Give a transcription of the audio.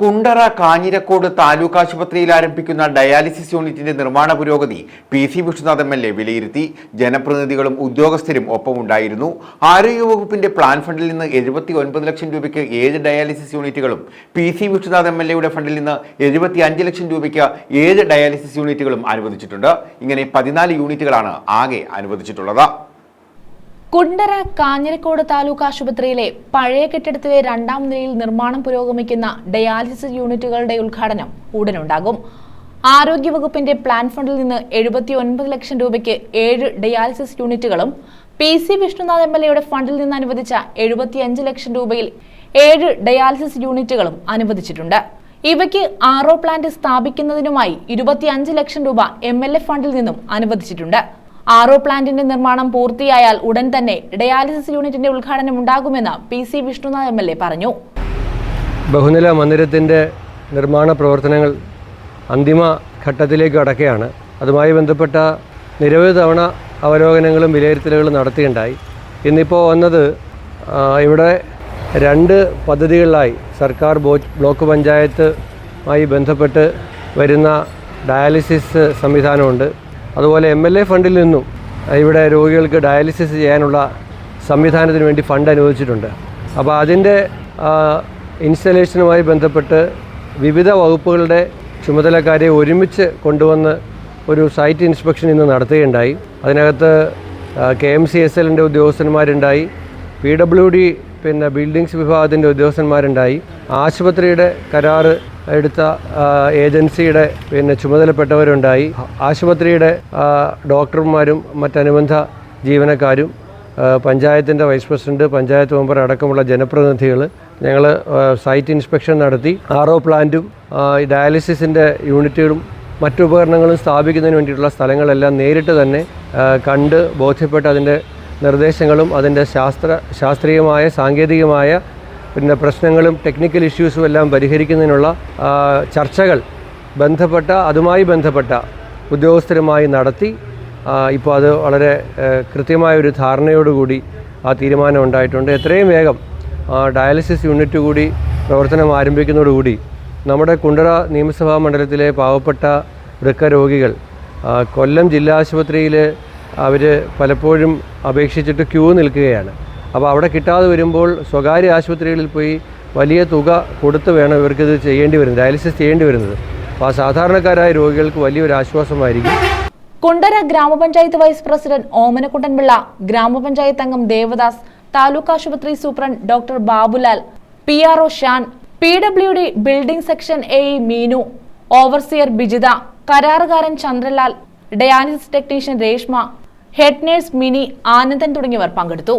കുണ്ടറ കാഞ്ഞിരക്കോട് താലൂക്ക് ആശുപത്രിയിൽ ആരംഭിക്കുന്ന ഡയാലിസിസ് യൂണിറ്റിന്റെ നിർമ്മാണ പുരോഗതി P C Vishnunath M L A വിലയിരുത്തി. ജനപ്രതിനിധികളും ഉദ്യോഗസ്ഥരും ഒപ്പമുണ്ടായിരുന്നു. ആരോഗ്യവകുപ്പിന്റെ പ്ലാൻ ഫണ്ടിൽ നിന്ന് എഴുപത്തി ഒൻപത് ലക്ഷം രൂപയ്ക്ക് ഏഴ് ഡയാലിസിസ് യൂണിറ്റുകളും P C Vishnunath M L എയുടെ ഫണ്ടിൽ നിന്ന് എഴുപത്തി അഞ്ച് ലക്ഷം രൂപയ്ക്ക് ഏഴ് ഡയാലിസിസ് യൂണിറ്റുകളും അനുവദിച്ചിട്ടുണ്ട്. ഇങ്ങനെ പതിനാല് യൂണിറ്റുകളാണ് ആകെ അനുവദിച്ചിട്ടുള്ളത്. കുണ്ടറ കാഞ്ഞിരക്കോട് താലൂക്ക് ആശുപത്രിയിലെ പഴയ കെട്ടിടത്തിലെ രണ്ടാം നിലയിൽ നിർമ്മാണം പുരോഗമിക്കുന്ന ഡയാലിസിസ് യൂണിറ്റുകളുടെ ഉദ്ഘാടനം ഉടനുണ്ടാകും. ആരോഗ്യവകുപ്പിന്റെ പ്ലാൻ ഫണ്ടിൽ നിന്ന് എഴുപത്തി ഒൻപത് ലക്ഷം രൂപയ്ക്ക് ഏഴ് ഡയാലിസിസ് യൂണിറ്റുകളും P C Vishnunath M L എയുടെ ഫണ്ടിൽ നിന്ന് അനുവദിച്ച എഴുപത്തിയഞ്ച് ലക്ഷം രൂപയിൽ ഏഴ് ഡയാലിസിസ് യൂണിറ്റുകളും അനുവദിച്ചിട്ടുണ്ട്. ഇവയ്ക്ക് ആറോ പ്ലാന്റ് സ്ഥാപിക്കുന്നതിനുമായി ഇരുപത്തിയഞ്ച് ലക്ഷം രൂപ എം എൽ എ ഫണ്ടിൽ നിന്നും അനുവദിച്ചിട്ടുണ്ട്. ആറോ പ്ലാന്റിന്റെ നിർമ്മാണം പൂർത്തിയായാൽ ഉടൻ തന്നെ ഡയാലിസിസ് യൂണിറ്റിന്റെ ഉദ്ഘാടനം ഉണ്ടാകുമെന്ന് P C Vishnunath M L A പറഞ്ഞു. ബഹുനില മന്ദിരത്തിന്റെ നിർമ്മാണ പ്രവർത്തനങ്ങൾ അന്തിമ ഘട്ടത്തിലേക്ക് അടക്കുകയാണ് അതുമായി ബന്ധപ്പെട്ട നിരവധി തവണ അവലോകനങ്ങളും വിലയിരുത്തലുകളും നടത്തിയുണ്ടായി. ഇന്നിപ്പോൾ വന്നത് ഇവിടെ രണ്ട് പദ്ധതികളിലായി സർക്കാർ ബ്ലോക്ക് പഞ്ചായത്തുമായി ബന്ധപ്പെട്ട് വരുന്ന ഡയാലിസിസ് സംവിധാനമുണ്ട്. അതുപോലെ എം എൽ എ ഫണ്ടിൽ നിന്നും ഇവിടെ രോഗികൾക്ക് ഡയാലിസിസ് ചെയ്യാനുള്ള സംവിധാനത്തിന് വേണ്ടി ഫണ്ട് അനുവദിച്ചിട്ടുണ്ട്. അപ്പോൾ അതിന്റെ ഇൻസ്റ്റലേഷനുമായി ബന്ധപ്പെട്ട് വിവിധ വകുപ്പുകളുടെ ചുമതലക്കാരെ ഒരുമിച്ച് കൊണ്ടുവന്ന് ഒരു സൈറ്റ് ഇൻസ്പെക്ഷൻ ഇന്ന് നടത്തുകയുണ്ടായി. അതിനകത്ത് കെ എം സി എസ് എല്ലിന്റെ ഉദ്യോഗസ്ഥന്മാരുണ്ടായി. പി ഡബ്ല്യു ഡി പിന്നെ ബിൽഡിങ്സ് വിഭാഗത്തിന്റെ ഉദ്യോഗസ്ഥന്മാരുണ്ടായി. ആശുപത്രിയുടെ കരാറ് എടുത്ത ഏജൻസിയുടെ പിന്നെ ചുമതലപ്പെട്ടവരുണ്ടായി. ആശുപത്രിയുടെ ഡോക്ടർമാരും മറ്റനുബന്ധ ജീവനക്കാരും പഞ്ചായത്തിന്റെ വൈസ് പ്രസിഡന്റ് പഞ്ചായത്ത് മെമ്പർ അടക്കമുള്ള ജനപ്രതിനിധികൾ ഞങ്ങൾ സൈറ്റ് ഇൻസ്പെക്ഷൻ നടത്തി. ആർ ഒ പ്ലാന്റും ഡയാലിസിസിന്റെ യൂണിറ്റുകളും മറ്റു ഉപകരണങ്ങളും സ്ഥാപിക്കുന്നതിന് വേണ്ടിയിട്ടുള്ള സ്ഥലങ്ങളെല്ലാം നേരിട്ട് തന്നെ കണ്ട് ബോധ്യപ്പെട്ട് അതിന്റെ നിർദ്ദേശങ്ങളും അതിന്റെ ശാസ്ത്ര ശാസ്ത്രീയമായ സാങ്കേതികമായ പിന്നെ പ്രശ്നങ്ങളും ടെക്നിക്കൽ ഇഷ്യൂസും എല്ലാം പരിഹരിക്കുന്നതിനുള്ള ചർച്ചകൾ ബന്ധപ്പെട്ട അതുമായി ബന്ധപ്പെട്ട ഉദ്യോഗസ്ഥരുമായി നടത്തി ഇപ്പോൾ അത് വളരെ കൃത്യമായ ഒരു ധാരണയോടുകൂടി ആ തീരുമാനം ഉണ്ടായിട്ടുണ്ട്. എത്രയും വേഗം ഡയാലിസിസ് യൂണിറ്റ് കൂടി പ്രവർത്തനം ആരംഭിക്കുന്നതോടുകൂടി നമ്മുടെ കുണ്ടറ നിയമസഭാ മണ്ഡലത്തിലെ പാവപ്പെട്ട വൃക്ക രോഗികൾ കൊല്ലം ജില്ലാ ആശുപത്രിയിൽ അവർ പലപ്പോഴും അപേക്ഷിച്ചിട്ട് ക്യൂ നിൽക്കുകയാണ്. അപ്പോൾ അവിടെ കിട്ടാതെ വരുമ്പോൾ സ്വകാര്യ ആശുപത്രികളിൽ പോയി വലിയ തുക കൊടുത്ത് വേണം ഇവർക്കിത് ചെയ്യേണ്ടി വരുന്നത് ഡയാലിസിസ് ചെയ്യേണ്ടി വരുന്നത്. അപ്പോൾ ആ സാധാരണക്കാരായ രോഗികൾക്ക് വലിയൊരു ആശ്വാസമായിരിക്കും. കൊണ്ടര ഗ്രാമപഞ്ചായത്ത് വൈസ് പ്രസിഡന്റ് ഓമനക്കുട്ടൻപിള്ള ഗ്രാമപഞ്ചായത്ത് അംഗം ദേവദാസ് താലൂക്ക് ആശുപത്രി superintendent doctor Babulal P R O Shan P W D building section A E Meenu overseer Bijitha കരാറുകാരൻ Chandralal dialysis technician Reshma head nurse Mini Anandan തുടങ്ങിയവർ പങ്കെടുത്തു.